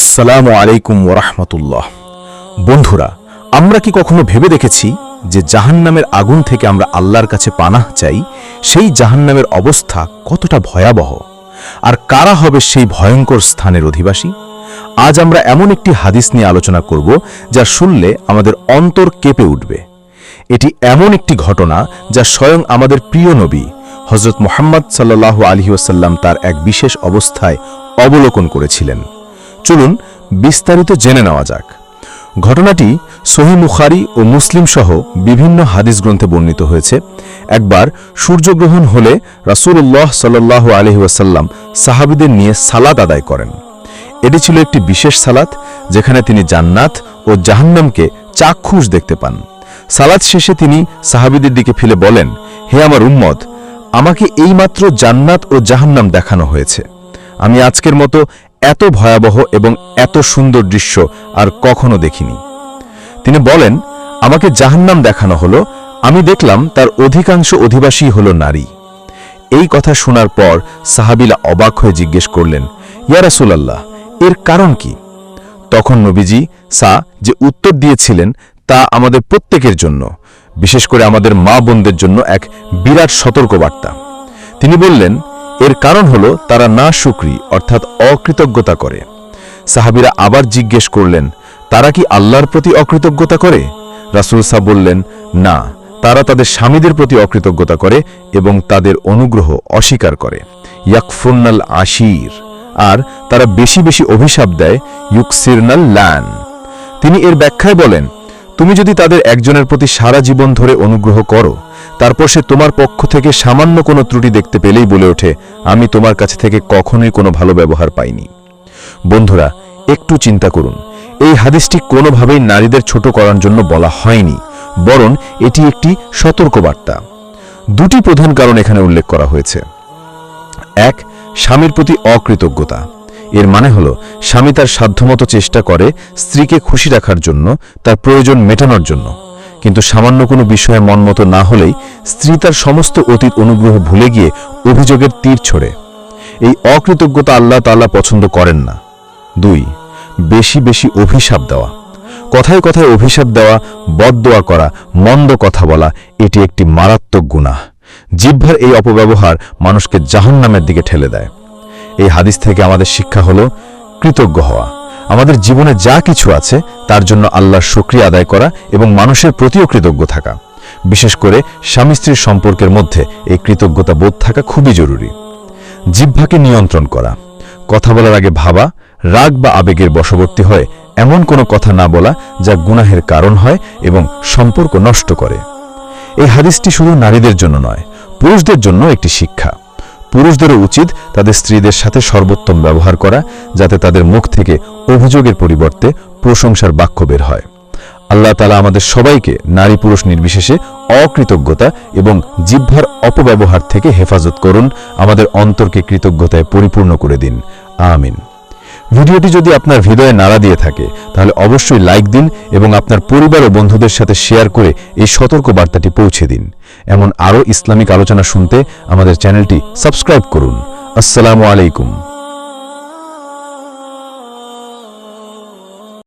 আসসালামু আলাইকুম ওরহমতুল্লাহ বন্ধুরা, আমরা কি কখনো ভেবে দেখেছি যে জাহান্নামের আগুন থেকে আমরা আল্লাহর কাছে পানাহ চাই? সেই জাহান্নামের অবস্থা কতটা ভয়াবহ? আর কারা হবে সেই ভয়ঙ্কর স্থানের অধিবাসী? আজ আমরা এমন একটি হাদিস নিয়ে আলোচনা করব যা শুনলে আমাদের অন্তর কেঁপে উঠবে। এটি এমন একটি ঘটনা যা স্বয়ং আমাদের প্রিয় নবী হজরত মোহাম্মদ সাল্লাহ আলহি ওসাল্লাম তার এক বিশেষ অবস্থায় অবলোকন করেছিলেন। চলুন বিস্তারিত জেনে নেওয়া যাক। ঘটনাটি সহি মুখারি ও মুসলিম সহ বিভিন্ন হাদিস গ্রন্থে বর্ণিত হয়েছে। একবার সূর্যগ্রহণ হলে রাসূলুল্লাহ সাল্লাহ আলহি ওয়াসাল্লাম সাহাবিদের নিয়ে সালাত আদায় করেন। এটি ছিল একটি বিশেষ সালাত, যেখানে তিনি জান্নাত ও জাহান্নামকে চাক্ষুষ দেখতে পান। সালাত শেষে তিনি সাহাবিদের দিকে ফিরে বলেন, হে আমার উম্মত, আমাকে এইমাত্র জান্নাত ও জাহান্নাম দেখানো হয়েছে। আমি আজকের মতো এত ভয়াবহ এবং এত সুন্দর দৃশ্য আর কখনো দেখিনি। তিনি বলেন, আমাকে জাহান্নাম দেখানো হলো। আমি দেখলাম তার অধিকাংশ অধিবাসী হলো নারী। এই কথা শোনার পর সাহাবিলা অবাক হয়ে জিজ্ঞেস করলেন, ইয়া রাসূলাল্লাহ, এর কারণ কি? তখন নবীজি, সা, যে উত্তর দিয়েছিলেন তা আমাদের প্রত্যেকের জন্য, বিশেষ করে আমাদের মা বোনদের জন্য এক বিরাট সতর্কবার্তা। তিনি বললেন এর কারণ হলো তারা না শুক্রি, অর্থাৎ অকৃতজ্ঞতা করে। সাহাবিরা আবার জিজ্ঞেস করলেন, তারা কি আল্লাহর প্রতি অকৃতজ্ঞতা করে? রাসূল সাহ বললেন, না, তারা তাদের স্বামীদের প্রতি অকৃতজ্ঞতা করে এবং তাদের অনুগ্রহ অস্বীকার করে। ইয়াকফুন্নাল আশির। আর তারা বেশি বেশি অভিশাপ দেয়, ইউকসিরনাল ল্যান তিনি এর ব্যাখ্যায় বলেন তুমি যদি তাদের একজনের প্রতি সারা জীবন ধরে অনুগ্রহ করো, তারপর সে তোমার পক্ষ থেকে সামান্য কোনো ত্রুটি দেখতে পেলেই বলে ওঠে, আমি তোমার কাছে থেকে কখনোই কোনো ভালো ব্যবহার পাইনি। বন্ধুরা, একটু চিন্তা করুন। এই হাদিসটি কোনোভাবেই নারীদের ছোট করার জন্য বলা হয়নি, বরং এটি একটি সতর্কবার্তা। দুটি প্রধান কারণ এখানে উল্লেখ করা হয়েছে। এক, স্বামীর প্রতি অকৃতজ্ঞতা। এর মানে হল, স্বামী তার সাধ্যমতো চেষ্টা করে স্ত্রীকে খুশি রাখার জন্য, তার প্রয়োজন মেটানোর জন্য। কিন্তু সামান্য কোনো বিষয়ে মনমতো না হলেই স্ত্রী তার সমস্ত অতীত অনুগ্রহ ভুলে গিয়ে অভিযোগের তীর ছোড়ে। এই অকৃতজ্ঞতা আল্লাহ তাআলা পছন্দ করেন না। দুই, বেশি বেশি অভিশাপ দেওয়া। কথায় কথায় অভিশাপ দেওয়া বদদোয়া করা, মন্দ কথা বলা, এটি একটি মারাত্মক গুনাহ। জিহ্বার এই অপব্যবহার মানুষকে জাহান্নামের দিকে ঠেলে দেয়। এই হাদিস থেকে আমাদের শিক্ষা হলো কৃতজ্ঞ হওয়া। আমাদের জীবনে যা কিছু আছে, তার জন্য আল্লাহর শুক্রিয়া আদায় করা এবং মানুষের প্রতিও কৃতজ্ঞ থাকা। বিশেষ করে স্বামী স্ত্রীর সম্পর্কের মধ্যে এই কৃতজ্ঞতা বোধ থাকা খুবই জরুরি। জিহ্বাকে নিয়ন্ত্রণ করা। কথা বলার আগে ভাবা, রাগ বা আবেগের বশবর্তী হয় এমন কোনো কথা না বলা যা গুনাহের কারণ হয় এবং সম্পর্ক নষ্ট করে। এই হাদিসটি শুধু নারীদের জন্য নয়, পুরুষদের জন্য একটি শিক্ষা। পুরুষদেরও উচিত তাদের স্ত্রীদের সাথে সর্বোত্তম ব্যবহার করা, যাতে তাদের মুখ থেকে অভিযোগের পরিবর্তে প্রশংসার বাক্য বের হয়। আল্লাহ তালা আমাদের সবাইকে নারী পুরুষ নির্বিশেষে অকৃতজ্ঞতা এবং জিহ্বার অপব্যবহার থেকে হেফাজত করুন, আমাদের অন্তরকে কৃতজ্ঞতায় পরিপূর্ণ করে দিন। আমিন। ভিডিওটি যদি আপনার হৃদয়ে নাড়া দিয়ে থাকে, তাহলে অবশ্যই লাইক দিন এবং আপনার পরিবার ও বন্ধুদের সাথে শেয়ার করে এই সতর্ক বার্তাটি পৌঁছে দিন। এমন আরও ইসলামিক আলোচনা শুনতে আমাদের চ্যানেলটি সাবস্ক্রাইব করুন। আসসালামু আলাইকুম।